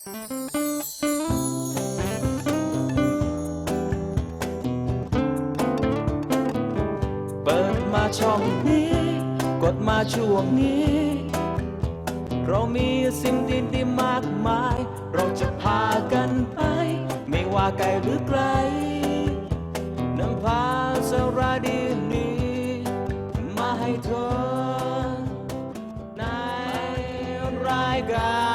เปิดมาช่องนี้ กดมาช่วงนี้ เรามีสิ่งดีๆมากมาย เราจะพากันไป ไม่ว่าไกลหรือไกลนำพาสาระดีนี้ มาให้เธอในรายการ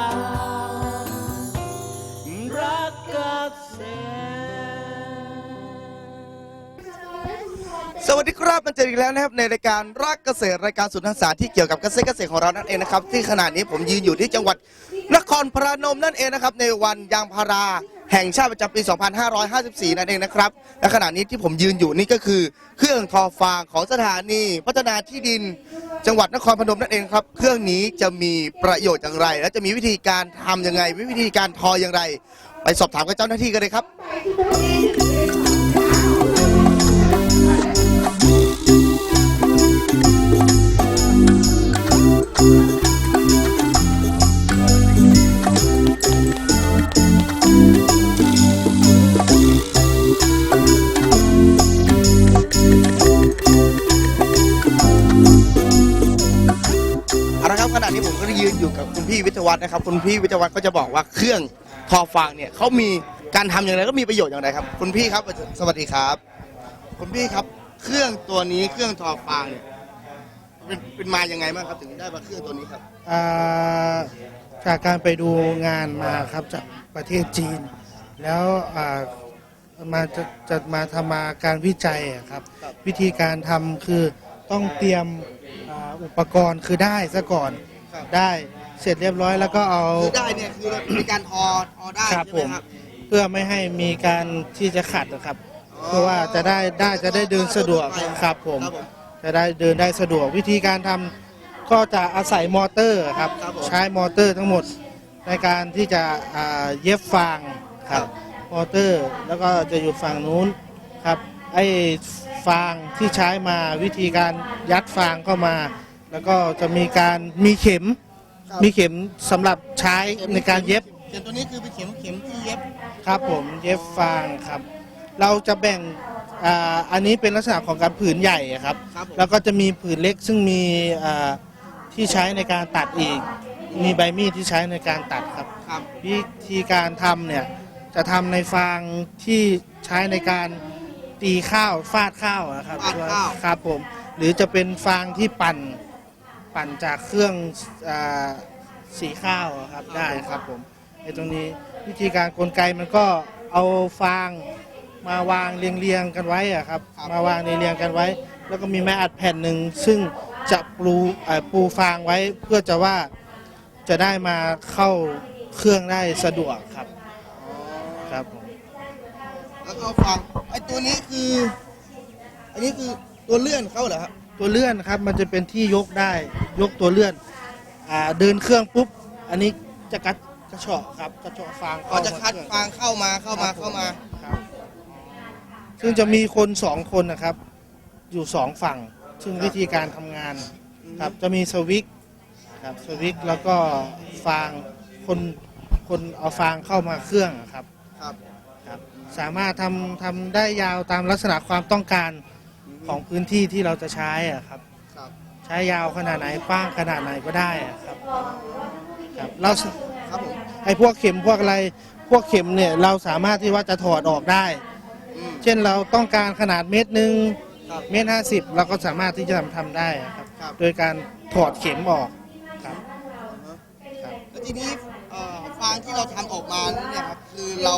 วัสดีครับมันเจออีกแล้วนะครับในรายการรักเกษตรรายการสุนทรศาสตร์ที่เกี่ยวกับเกษตรเกษตรของเรานั่นเองนะครับที่ขณะนี้ผมยืนอยู่ที่จังหวัดนครพนมนั่นเองนะครับในวันยางพาราแห่งชาติประจำปี 2554 นั่นเองนะครับ และขณะนี้ที่ผมยืนอยู่นี่ก็คือ เครื่องทอฟางของสถานี พัฒนาที่ดิน จังหวัดนครพนมนั่นเองครับ เครื่องนี้จะมีประโยชน์อย่างไร และจะมีวิธีการทำยังไง วิธีการทออย่างไร ไปสอบถามกับเจ้าหน้าที่กันเลยครับ เอาละครับขณะนี้ผมก็ได้ยืนอยู่กับคุณพี่วิทยาวัฒน์นะครับ คุณพี่วิทยาวัฒน์ก็จะบอกว่าเครื่องทอฟางเนี่ยเขามีการทำอย่างไรก็มีประโยชน์อย่างไรครับ คุณพี่ครับสวัสดีครับ คุณพี่ครับเครื่องตัวนี้เครื่องทอฟางเนี่ยเป็นเป็นมายังไงบ้างครับถึงได้มาเครื่องตัวนี้ครับ อ่าจากการไปดูงานมาครับจากประเทศจีน แล้วอ่ามาจะจะมาทำมาการวิจัยอะครับ ครับ วิธีการทำคือต้องเตรียม อ่าอุปกรณ์คือได้ซะก่อนครับได้เสร็จเรียบร้อยแล้วก็เอา คือได้เนี่ยคือมีการทอทอได้ครับใช่ไหมผมครับเพื่อไม่ให้มีการที่จะขัดนะครับอ๋อเพื่อว่าจะได้ได้จะได้เดินสะดวกครับผม ครับผม จะได้เดินได้สะดวกวิธีการทำก็จะอาศัยมอเตอร์ครับครับผมใช้มอเตอร์ทั้งหมดในการที่จะอ่าเย็บฟางครัครับบ มอเตอร์แล้วก็จะอยู่ฝั่งนู้นครับ ไอ้ฟางที่ใช้มาวิธีการยัดฟางเข้ามา แล้วก็จะมีการมีเข็ม ครับ มีเข็มสำหรับใช้ในการเย็บเข็มตัวนี้คือเป็นเข็มเข็มที่เย็บครับผมเย็บฟางครับ เราจะแบ่งอ่าอันนี้เป็นลักษณะของการผืนใหญ่อะครับ ครับผมแล้วก็จะมีผืนเล็กซึ่งมีอ่าที่ใช้ในการตัดอีก มีใบมีดที่ใช้ในการตัดครับ ครับวิธีการทำเนี่ยจะทำในฟางที่ใช้ในการ ตีข้าวฟาดข้าวอะครับฟาดข้าว ครับผม หรือจะเป็นฟางที่ปั่นปั่นจากเครื่องอาสีข้าวอะครับได้ครับผมไอ้ตรงนี้วิธีการกลไกมันก็เอาฟางมาวางเรียงๆกันไว้อะครับ ครับ มาวางเรียงๆกันไว้ แล้วก็มีไม้อัดแผ่นหนึ่งซึ่งจะปูเอ่อปูฟางไว้เพื่อจะว่าจะได้มาเข้าเครื่องได้สะดวกครับครับผม แล้วก็ฟังไอ้ตัวนี้คือ อันนี้คือตัวเลื่อนเข้าเหรอครับตัวเลื่อนครับ มันจะเป็นที่ยกได้ยกตัวเลื่อน อ่าเดินเครื่องปุ๊บ อันนี้จะกัดกระเฉาะครับกระเฉาะฟางก็จะคัดเครื่อง ฟางเข้ามาเข้ามาเข้ามา ครับซึ่งจะมีคนสองคนนะครับ อยู่สองฝั่ง ซึ่งวิธีการทำงานครับ จะมีสวิกครับสวิกแล้วก็ฟางคนคนเอาฟางเข้ามาเครื่องอะครับ ครับครับ สามารถทำทำได้ยาวตามลักษณะความต้องการของพื้นที่ที่เราจะใช้อะครับ ครับ ใช้ยาวขนาดไหนกว้างขนาดไหนก็ได้อะครับครับเราครับผมไอ้พวกเข็มพวกอะไรพวกเข็มเนี่ยเราสามารถที่ว่าจะถอดออกได้ อืม เช่นเราต้องการขนาดเมตรหนึ่งครับเมตรห้าสิบเราก็สามารถที่จะทำทำได้อะครับ ครับ โดยการถอดเข็มออกครับครับแล้วทีนี้ เอ่อฟางที่เราทำออกมาเนี่ยครับคือเรา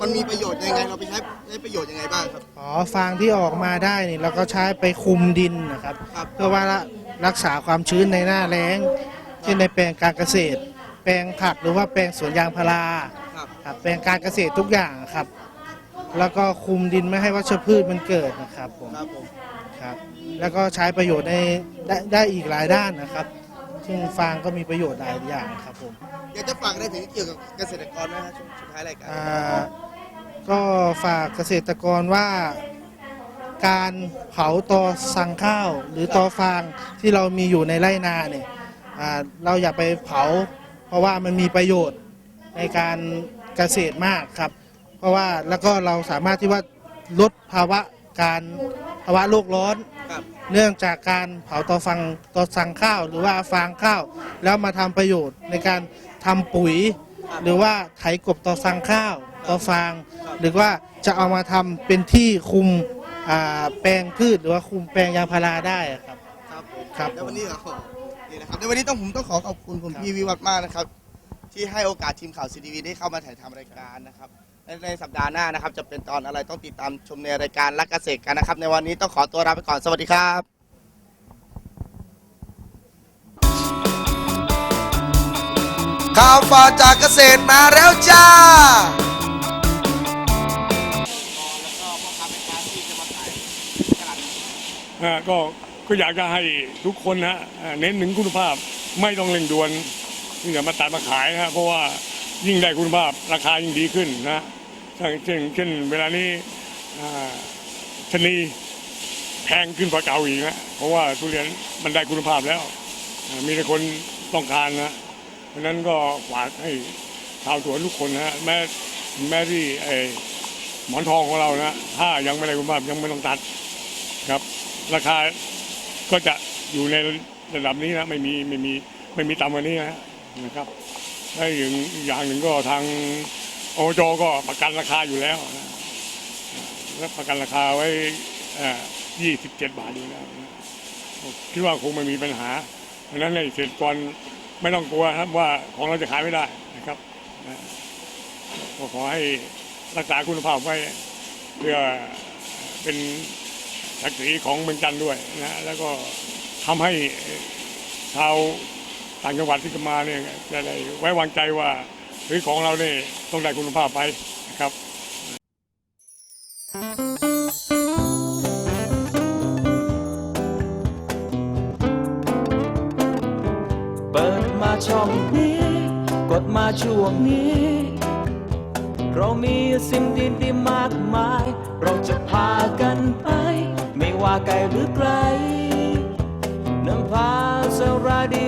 มันมีประโยชน์ยังไง เราไปใช้ใช้ประโยชน์ยังไงบ้างครับอ๋อฟางที่ออกมาได้นี่เราก็ใช้ไปคุมดินนะครับครับเพื่อว่ารักษาความชื้นในหน้าแล้งเช่นในแปลงการเกษตร แปลงผักหรือว่าแปลงสวนยางพาราครับครับแปลงการเกษตรทุกอย่างครับ แล้วก็คุมดินไม่ให้วัชพืชมันเกิดนะครับผมครับผมครับแล้วก็ใช้ประโยชน์ในได้ได้อีกหลายด้านนะครับ ซึ่งฟางก็มีประโยชน์หลายอย่างครับผมอยากจะฝากอะไรถึงเกี่ยวกับเกษตรกรไหมครับช่วงสุดท้ายรายการอ่าก็ฝากเกษตรกรว่าการเผาตอสั่งข้าว หรือตอฟางที่เรามีอยู่ในไร่นาเนี่ยอ่าเราอย่าไปเผา เพราะว่ามันมีประโยชน์ในการเกษตรมากครับ เพราะว่าแล้วก็เราสามารถที่ว่าลดภาวะการภาวะโลกร้อนครับ เนื่องจากการเผาตอฟังตอสังข้าว หรือว่าฟางข้าว แล้วมาทำประโยชน์ในการทำปุ๋ย หรือว่าไถกบตอสังข้าวตอฟาง หรือว่าจะเอามาทำเป็นที่คุมอ่าแปลงพืชหรือว่าคุมแปลงยางพาราได้อะครับครับผมครับในวันนี้เหรอนี่นะครับในวันนี้ต้องผมต้องขอขอบคุณคุณพี่วิวัฒน์มากนะครับ ที่ให้โอกาสทีมข่าวซีทีวีได้เข้ามาถ่ายทำรายการนะครับ และในสัปดาห์หน้านะครับ จะเป็นตอนอะไรต้องติดตามชมในรายการรักเกษตรกันนะครับ ในวันนี้ต้องขอตัวลาไปก่อนสวัสดีครับข่าวฝ่าจากเกษตรมาแล้วจ้า อ่าก็ก็อยากจะให้ทุกคนนะอ่าเน้นถึงคุณภาพไม่ต้องเร่งด่วนที่จะมาตัดมาขายนะเพราะว่ายิ่งได้คุณภาพราคายิ่งดีขึ้นนะ เช่นเช่นเช่นเวลานี้ชนีแพงขึ้นกว่าเก่าอีกนะเพราะว่าทุเรียนมันได้คุณภาพแล้ว มีแต่คนต้องการนะเพราะนั้นก็ฝากให้ชาวสวนทุกคนนะแม้แม้ที่ไอหมอนทองของเรานะถ้ายังไม่ได้คุณภาพยังไม่ต้องตัดครับ ราคาก็จะอยู่ในระดับนี้นะไม่มีไม่มีไม่มีต่ำกว่านี้นะนะครับและอีกอย่างหนึ่งก็ทาง โอบจก็ประกันราคาอยู่แล้วนะและประกันราคาไว้ยี่สิบเจ็ดบาทอยู่แล้วคิดว่าคงไม่มีปัญหา เพราะฉะนั้นในเกษตรกรไม่ต้องกลัวครับว่าของเราจะขายไม่ได้นะครับก็ขอให้รักษาคุณภาพไว้เพื่อเป็นศักดิ์ศรีของเมืองจันทร์ด้วยนะแล้วก็ทำให้ชาวต่างจังหวัดที่จะมาเนี่ยจะได้ไว้วางใจว่า เฮ้ยของเราเนี่ยต้องได้คุณภาพไปนะครับเปิดมาช่องนี้ กดมาช่วงนี้ เรามีสิ่งดีๆมากมาย เราจะพากันไป ไม่ว่าไกลหรือไกลนำพาสาระดี